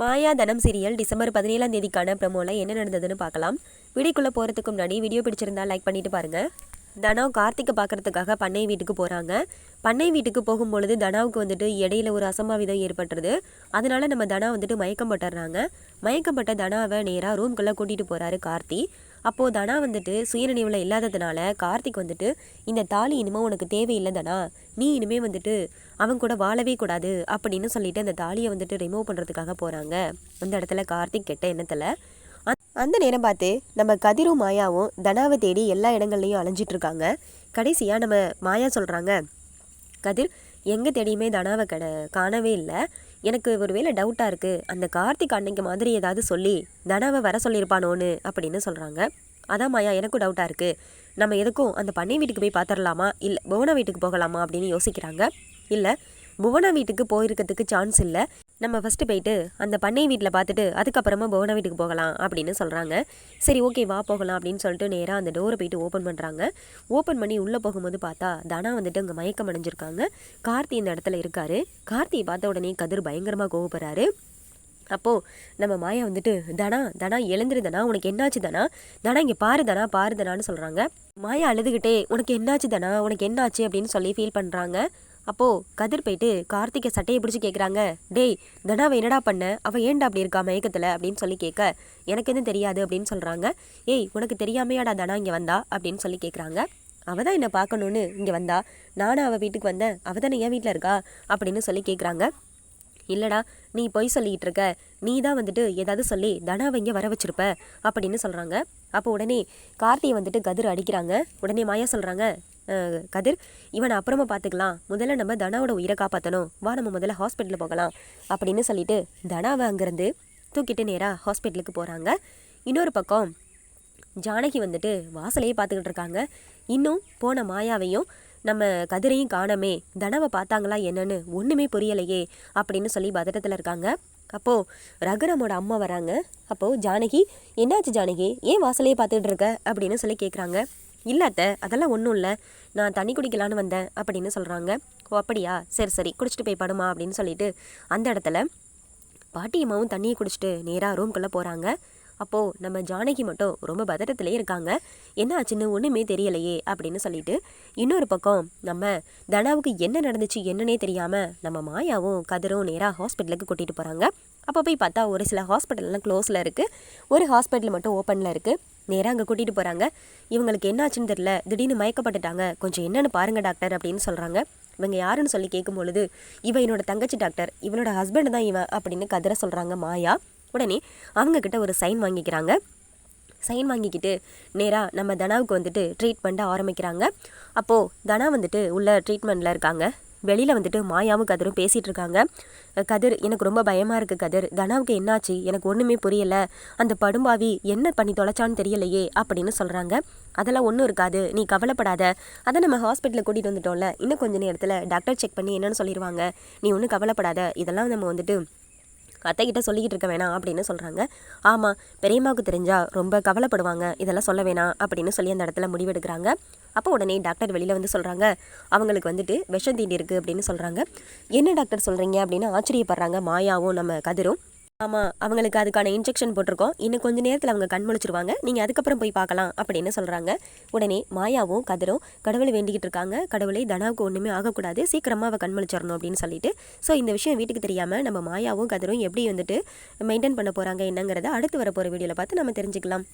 மாயா தனம் serial December பதினேழாம் தேதிக்கான ப்ரமோவில் என்ன நடந்ததுன்னு பார்க்கலாம். வீடியோக்குள்ளே போகிறதுக்கு முன்னாடி வீடியோ பிடிச்சிருந்தா லைக் பண்ணிட்டு பாருங்கள் தனா கார்த்திகை பார்க்கறதுக்காக பண்ணை வீட்டுக்கு போகிறாங்க பண்ணை வீட்டுக்கு போகும்பொழுது தனாவுக்கு வந்துட்டு இடையில ஒரு அசம்பாவிதம் ஏற்பட்டுருது. அதனால நம்ம தனா வந்துட்டு மயக்கம் பட்டுறாங்க. மயக்கப்பட்ட தனாவை நேராக ரூம்குள்ளே கூட்டிகிட்டு போகிறாரு கார்த்தி. அப்போது தனா வந்துட்டு சுயநினைவில் இல்லாததுனால கார்த்திக் வந்துட்டு இந்த தாலி இனிமேல் உனக்கு தேவையில்லை தனா. நீ இனிமேல் வந்துட்டு அவன் கூட வாழவே கூடாது அப்படின்னு சொல்லிட்டு அந்த தாலியை வந்துட்டு ரிமூவ் பண்ணுறதுக்காக போகிறாங்க அந்த இடத்துல கார்த்திக் கெட்ட எண்ணத்தில் அந்த நேரம் பார்த்து நம்ம கதிரும் மாயாவும் தனாவை தேடி எல்லா இடங்கள்லையும் அலைஞ்சிட்டு இருக்காங்க. கடைசியாக நம்ம மாயா சொல்கிறாங்க கதிர் எங்கே தேடியுமே தனாவை கட காணவே இல்லை. எனக்கு ஒரு வேளை டவுட்டாக இருக்குது அந்த கார்த்திக் அன்னைக்கு மாதிரி ஏதாவது சொல்லி தனாவை வர சொல்லியிருப்பானோன்னு அப்படின்னு சொல்கிறாங்க அதான் மாயா எனக்கும் டவுட்டாக இருக்குது நம்ம எதுக்கும் அந்த பண்ணை வீட்டுக்கு போய் பார்த்துடலாமா இல்லை புவனா வீட்டுக்கு போகலாமா அப்படின்னு யோசிக்கிறாங்க. இல்லை புவனா வீட்டுக்கு போயிருக்கிறதுக்கு சான்ஸ் இல்லை. நம்ம ஃபஸ்ட்டு போயிட்டு அந்த பண்ணை வீட்டில் பார்த்துட்டு அதுக்கப்புறமா புவனா வீட்டுக்கு போகலாம் அப்படின்னு சொல்கிறாங்க சரி ஓகே வா போகலாம் அப்படின்னு சொல்லிட்டு நேராக அந்த டோரை போயிட்டு ஓப்பன் பண்ணுறாங்க ஓப்பன் பண்ணி உள்ளே போகும்போது பார்த்தா தனா வந்துட்டு அங்கே மயக்கம் அடைஞ்சிருக்காங்க. கார்த்தி இந்த இடத்துல இருக்காரு. கார்த்தியை பார்த்த உடனே கதிர் பயங்கரமாக கோவப்படுறாரு. அப்போது நம்ம மாயா வந்துட்டு தனா தனா எழுந்துரு தனா உனக்கு என்னாச்சு தனா? தனா இங்கே பாரு தனா பாரு தனான்னு சொல்கிறாங்க மாயா அழுதுகிட்டே உனக்கு என்னாச்சு தனா? உனக்கு என்னாச்சு? அப்படின்னு சொல்லி ஃபீல் பண்ணுறாங்க அப்போது கதிர் போயிட்டு கார்த்திகை சட்டையை பிடிச்சி கேட்குறாங்க டேய் தனாவை என்னடா பண்ண? அவள் ஏன்டா அப்படி இருக்கா மயக்கத்தில்? அப்படின்னு சொல்லி கேட்க எனக்கு எதுவும் தெரியாது அப்படின்னு சொல்கிறாங்க ஏய் உனக்கு தெரியாமையாடா தனா இங்கே வந்தா? அப்படின்னு சொல்லி கேட்குறாங்க அவள் தான் என்னை பார்க்கணுன்னு இங்கே வந்தா? நானும் அவள் வீட்டுக்கு வந்தேன். அவள் தானே என் வீட்டில் இருக்கா? அப்படின்னு சொல்லி கேட்குறாங்க இல்லைடா நீ பொய் சொல்லிகிட்டு இருக்க. நீ தான் வந்துட்டு ஏதாவது சொல்லி தனாவை இங்கே வர வச்சிருப்ப அப்படின்னு சொல்கிறாங்க அப்போ உடனே கார்த்தியை வந்துட்டு கதிர் அடிக்கிறாங்க. உடனே மாயா சொல்கிறாங்க கதிர் இவனை அப்புறமா பார்த்துக்கலாம் முதல்ல நம்ம தனாவோட உயிரை காப்பாற்றணும் வா நம்ம முதல்ல ஹாஸ்பிட்டலில் போகலாம். அப்படின்னு சொல்லிட்டு தனாவை அங்கேருந்து தூக்கிட்டு நேராக ஹாஸ்பிட்டலுக்கு போகிறாங்க இன்னொரு பக்கம் ஜானகி வந்துட்டு வாசலையே பார்த்துக்கிட்டு இருக்காங்க. இன்னும் போன மாயாவையும் நம்ம கதிரையும் காணமே. தனவை பார்த்தாங்களா என்னன்னு ஒன்றுமே புரியலையே அப்படின்னு சொல்லி பதட்டத்தில் இருக்காங்க. அப்போது ரகுரமோட அம்மா வராங்க. அப்போது ஜானகி என்னாச்சு ஜானகி? ஏன் வாசலையே பார்த்துட்டு இருக்க? அப்படின்னு சொல்லி கேட்குறாங்க இல்லாத்த அதெல்லாம் ஒன்றும் இல்லை. நான் தண்ணி குடிக்கலான்னு வந்தேன் அப்படின்னு சொல்கிறாங்க ஓ அப்படியா? சரி சரி. குடிச்சிட்டு போய் படுமா அப்படின்னு சொல்லிட்டு அந்த இடத்துல பாட்டியம்மாவும் தண்ணியை குடிச்சிட்டு நேராக ரூம்குள்ளே போகிறாங்க அப்போது நம்ம ஜானகி மட்டும் ரொம்ப பதட்டத்திலே இருக்காங்க. என்ன ஆச்சுன்னு ஒன்றுமே தெரியலையே அப்படின்னு சொல்லிட்டு இன்னொரு பக்கம் நம்ம தனாவுக்கு என்ன நடந்துச்சு என்னன்னே தெரியாமல் நம்ம மாயாவும் கதிரும் நேராக ஹாஸ்பிட்டலுக்கு கூட்டிகிட்டு போகிறாங்க அப்போ போய் பார்த்தா ஒரு சில ஹாஸ்பிட்டல்லாம் க்ளோஸில் இருக்குது ஒரு ஹாஸ்பிட்டல் மட்டும் ஓப்பனில் இருக்குது நேராக அங்கே கூட்டிகிட்டு போகிறாங்க இவங்களுக்கு என்னாச்சுன்னு தெரில திடீர்னு மயக்கப்பட்டுட்டாங்க. கொஞ்சம் என்னென்னு பாருங்கள் டாக்டர் அப்படின்னு சொல்கிறாங்க இவங்க யாருன்னு சொல்லி கேட்கும் பொழுது இவன் என்னோட தங்கச்சி டாக்டர். இவனோட ஹஸ்பண்ட் தான் இவன் அப்படின்னு கதிர சொல்கிறாங்க மாயா. உடனே அவங்கக்கிட்ட ஒரு சைன் வாங்கிக்கிறாங்க. சைன் வாங்கிக்கிட்டு நேராக நம்ம தனாவுக்கு வந்துட்டு ட்ரீட்மெண்ட்டை ஆரம்பிக்கிறாங்க. அப்போது தனா வந்துட்டு உள்ள ட்ரீட்மெண்ட்டில் இருக்காங்க. வெளியில் வந்துட்டு மாயாவும் கதிரும் பேசிகிட்டு இருக்காங்க. கதிர் எனக்கு ரொம்ப பயமாக இருக்குது கதிர். தனாவுக்கு என்னாச்சு? எனக்கு ஒன்றுமே புரியலை. அந்த படும்பாவி என்ன பண்ணி தொலைச்சான்னு தெரியலையே அப்படின்னு சொல்கிறாங்க அதெல்லாம் ஒன்றும் இருக்காது. நீ கவலைப்படாத. அதை நம்ம ஹாஸ்பிட்டலில் கூட்டிகிட்டு வந்துட்டோம்ல. இன்னும் கொஞ்சம் நேரத்தில் டாக்டர் செக் பண்ணி என்னென்னு சொல்லிடுவாங்க நீ ஒன்றும் கவலைப்படாத. இதெல்லாம் நம்ம வந்துட்டு அத்தைக்கிட்ட சொல்லிக்கிட்டு இருக்க வேணாம் அப்படின்னு சொல்கிறாங்க ஆமாம் பெரியம்மாவுக்கு தெரிஞ்சால் ரொம்ப கவலைப்படுவாங்க. இதெல்லாம் சொல்ல வேணாம் அப்படின்னு சொல்லி அந்த இடத்துல முடிவெடுக்கிறாங்க. அப்போ உடனே டாக்டர் வெளியில் வந்து சொல்கிறாங்க அவங்களுக்கு வந்துட்டு விஷம் தீண்டி இருக்குது அப்படின்னு சொல்கிறாங்க என்ன டாக்டர் சொல்கிறீங்க அப்படின்னு ஆச்சரியப்படுறாங்க. மாயாவும் நம்ம கதிரும். ஆமாம் அவங்களுக்கு அதுக்கான இன்ஜெக்ஷன் போட்டிருக்கோம். இன்னும் கொஞ்சம் நேரத்தில் அவங்க கண் முழிச்சிருவாங்க. நீங்கள் அதுக்கப்புறம் போய் பார்க்கலாம் அப்படின்னு சொல்கிறாங்க உடனே மாயாவும் கதிரும் கடவுளை வேண்டிக்கிட்டு இருக்காங்க. கடவுளை தனாவுக்கு ஒன்றுமே ஆகக்கூடாது. சீக்கிரமாக அவள் கண் முழிச்சிடணும் அப்படின்னு சொல்லிட்டு. ஸோ இந்த விஷயம் வீட்டுக்கு தெரியாமல் நம்ம மாயாவும் கதிரும் எப்படி வந்துட்டு மெயின்டைன் பண்ண போகிறாங்க என்னங்கிறத அடுத்து வர போகிற வீடியோவில் பார்த்து நம்ம தெரிஞ்சுக்கலாம்.